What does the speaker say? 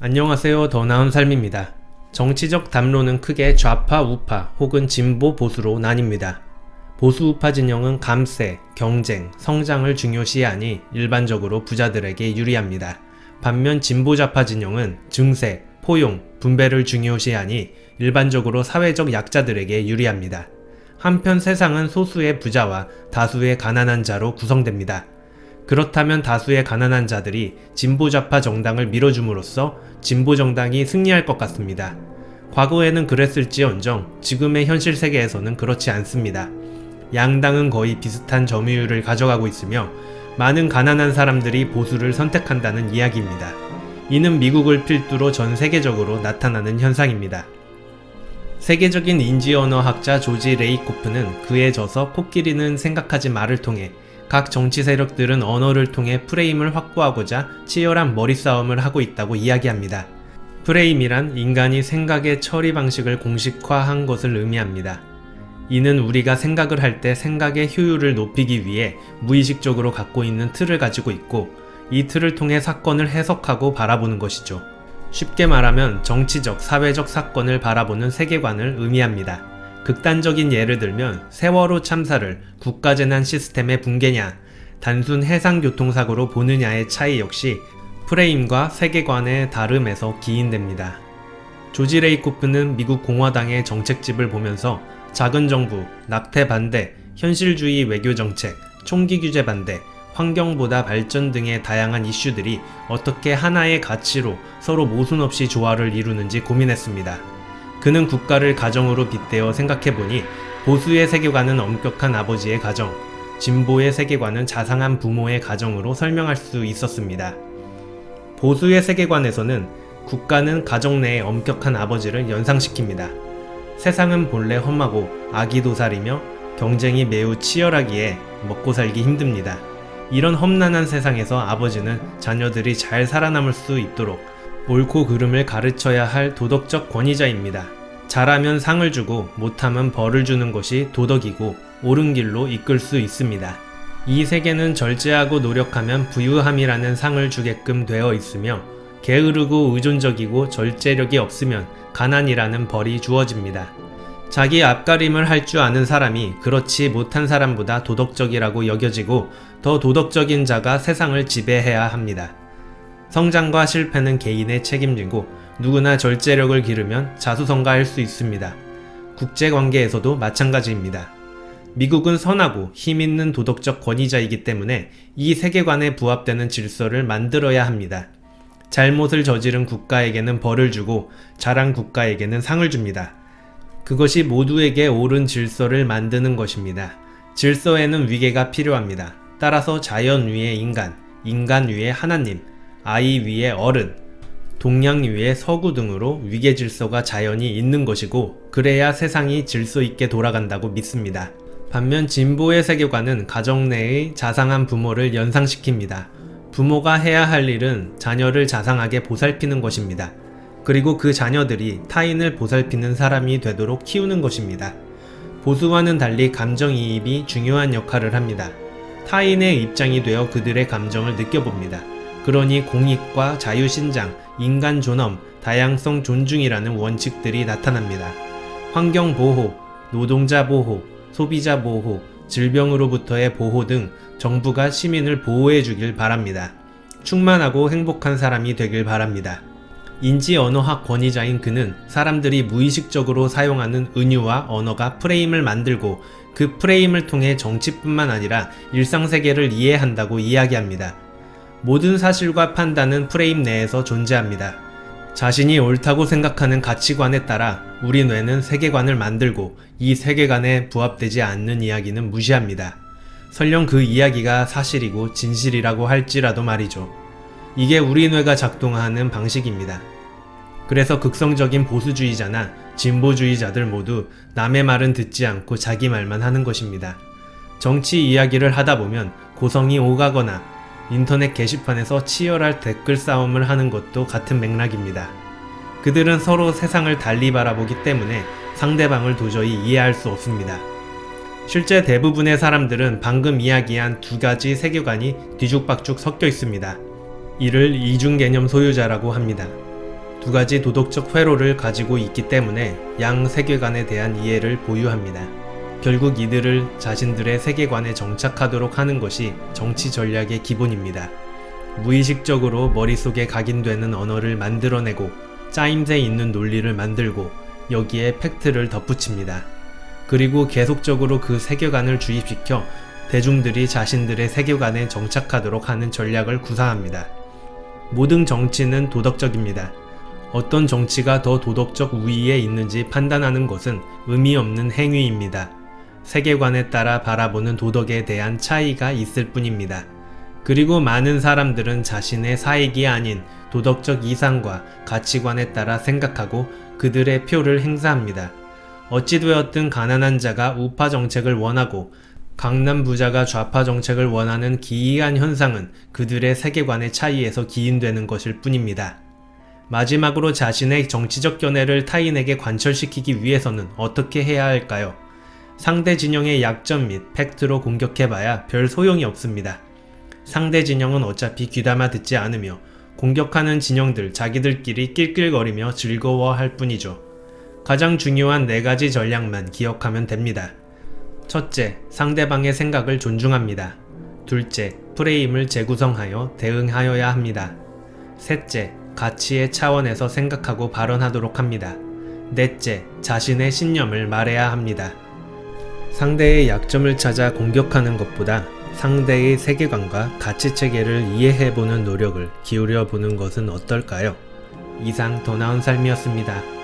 안녕하세요. 더 나은 삶입니다. 정치적 담론은 크게 좌파, 우파 혹은 진보, 보수로 나뉩니다. 보수 우파 진영은 감세, 경쟁, 성장을 중요시하니 일반적으로 부자들에게 유리합니다. 반면 진보 좌파 진영은 증세, 포용, 분배를 중요시하니 일반적으로 사회적 약자들에게 유리합니다. 한편 세상은 소수의 부자와 다수의 가난한 자로 구성됩니다. 그렇다면 다수의 가난한 자들이 진보 좌파 정당을 밀어줌으로써 진보 정당이 승리할 것 같습니다. 과거에는 그랬을지언정 지금의 현실 세계에서는 그렇지 않습니다. 양당은 거의 비슷한 점유율을 가져가고 있으며 많은 가난한 사람들이 보수를 선택한다는 이야기입니다. 이는 미국을 필두로 전 세계적으로 나타나는 현상입니다. 세계적인 인지 언어 학자 조지 레이코프는 그에 져서 코끼리는 생각하지 말을 통해 각 정치 세력들은 언어를 통해 프레임을 확보하고자 치열한 머리싸움을 하고 있다고 이야기합니다. 프레임이란 인간이 생각의 처리 방식을 공식화한 것을 의미합니다. 이는 우리가 생각을 할 때 생각의 효율을 높이기 위해 무의식적으로 갖고 있는 틀을 가지고 있고 이 틀을 통해 사건을 해석하고 바라보는 것이죠. 쉽게 말하면 정치적, 사회적 사건을 바라보는 세계관을 의미합니다. 극단적인 예를 들면 세월호 참사를 국가재난 시스템의 붕괴냐, 단순 해상교통사고로 보느냐의 차이 역시 프레임과 세계관의 다름에서 기인됩니다. 조지 레이코프는 미국 공화당의 정책집을 보면서 작은 정부, 낙태 반대, 현실주의 외교 정책, 총기 규제 반대, 환경보다 발전 등의 다양한 이슈들이 어떻게 하나의 가치로 서로 모순 없이 조화를 이루는지 고민했습니다. 그는 국가를 가정으로 빗대어 생각해보니 보수의 세계관은 엄격한 아버지의 가정, 진보의 세계관은 자상한 부모의 가정으로 설명할 수 있었습니다. 보수의 세계관에서는 국가는 가정 내의 엄격한 아버지를 연상시킵니다. 세상은 본래 험하고 악이도살이며 경쟁이 매우 치열하기에 먹고 살기 힘듭니다. 이런 험난한 세상에서 아버지는 자녀들이 잘 살아남을 수 있도록 옳고 그름을 가르쳐야 할 도덕적 권위자입니다. 잘하면 상을 주고 못하면 벌을 주는 것이 도덕이고 옳은 길로 이끌 수 있습니다. 이 세계는 절제하고 노력하면 부유함이라는 상을 주게끔 되어 있으며 게으르고 의존적이고 절제력이 없으면 가난이라는 벌이 주어집니다. 자기 앞가림을 할 줄 아는 사람이 그렇지 못한 사람보다 도덕적이라고 여겨지고 더 도덕적인 자가 세상을 지배해야 합니다. 성장과 실패는 개인의 책임지고 누구나 절제력을 기르면 자수성가할 수 있습니다. 국제관계에서도 마찬가지입니다. 미국은 선하고 힘있는 도덕적 권위자이기 때문에 이 세계관에 부합되는 질서를 만들어야 합니다. 잘못을 저지른 국가에게는 벌을 주고 잘한 국가에게는 상을 줍니다. 그것이 모두에게 옳은 질서를 만드는 것입니다. 질서에는 위계가 필요합니다. 따라서 자연 위에 인간, 인간 위에 하나님, 아이 위에 어른, 동양 위에 서구 등으로 위계 질서가 자연히 있는 것이고 그래야 세상이 질서 있게 돌아간다고 믿습니다. 반면 진보의 세계관은 가정 내의 자상한 부모를 연상시킵니다. 부모가 해야 할 일은 자녀를 자상하게 보살피는 것입니다. 그리고 그 자녀들이 타인을 보살피는 사람이 되도록 키우는 것입니다. 보수와는 달리 감정이입이 중요한 역할을 합니다. 타인의 입장이 되어 그들의 감정을 느껴봅니다. 그러니 공익과 자유신장, 인간 존엄, 다양성 존중이라는 원칙들이 나타납니다. 환경 보호, 노동자 보호, 소비자 보호, 질병으로부터의 보호 등 정부가 시민을 보호해 주길 바랍니다. 충만하고 행복한 사람이 되길 바랍니다. 인지 언어학 권위자인 그는 사람들이 무의식적으로 사용하는 은유와 언어가 프레임을 만들고 그 프레임을 통해 정치뿐만 아니라 일상세계를 이해한다고 이야기합니다. 모든 사실과 판단은 프레임 내에서 존재합니다. 자신이 옳다고 생각하는 가치관에 따라 우리 뇌는 세계관을 만들고 이 세계관에 부합되지 않는 이야기는 무시합니다. 설령 그 이야기가 사실이고 진실이라고 할지라도 말이죠. 이게 우리 뇌가 작동하는 방식입니다. 그래서 극성적인 보수주의자나 진보주의자들 모두 남의 말은 듣지 않고 자기 말만 하는 것입니다. 정치 이야기를 하다 보면 고성이 오가거나 인터넷 게시판에서 치열할 댓글 싸움을 하는 것도 같은 맥락입니다. 그들은 서로 세상을 달리 바라보기 때문에 상대방을 도저히 이해할 수 없습니다. 실제 대부분의 사람들은 방금 이야기한 두 가지 세계관이 뒤죽박죽 섞여 있습니다. 이를 이중 개념 소유자라고 합니다. 두 가지 도덕적 회로를 가지고 있기 때문에 양 세계관에 대한 이해를 보유합니다. 결국 이들을 자신들의 세계관에 정착하도록 하는 것이 정치 전략의 기본입니다. 무의식적으로 머릿속에 각인되는 언어를 만들어내고 짜임새 있는 논리를 만들고 여기에 팩트를 덧붙입니다. 그리고 계속적으로 그 세계관을 주입시켜 대중들이 자신들의 세계관에 정착하도록 하는 전략을 구사합니다. 모든 정치는 도덕적입니다. 어떤 정치가 더 도덕적 우위에 있는지 판단하는 것은 의미 없는 행위입니다. 세계관에 따라 바라보는 도덕에 대한 차이가 있을 뿐입니다. 그리고 많은 사람들은 자신의 사익이 아닌 도덕적 이상과 가치관에 따라 생각하고 그들의 표를 행사합니다. 어찌되었든 가난한 자가 우파 정책을 원하고 강남 부자가 좌파 정책을 원하는 기이한 현상은 그들의 세계관의 차이에서 기인되는 것일 뿐입니다. 마지막으로 자신의 정치적 견해를 타인에게 관철시키기 위해서는 어떻게 해야 할까요? 상대 진영의 약점 및 팩트로 공격해봐야 별 소용이 없습니다. 상대 진영은 어차피 귀담아 듣지 않으며 공격하는 진영들 자기들끼리 낄낄거리며 즐거워할 뿐이죠. 가장 중요한 네 가지 전략만 기억하면 됩니다. 첫째, 상대방의 생각을 존중합니다. 둘째, 프레임을 재구성하여 대응하여야 합니다. 셋째, 가치의 차원에서 생각하고 발언하도록 합니다. 넷째, 자신의 신념을 말해야 합니다. 상대의 약점을 찾아 공격하는 것보다 상대의 세계관과 가치 체계를 이해해보는 노력을 기울여 보는 것은 어떨까요? 이상 더 나은 삶이었습니다.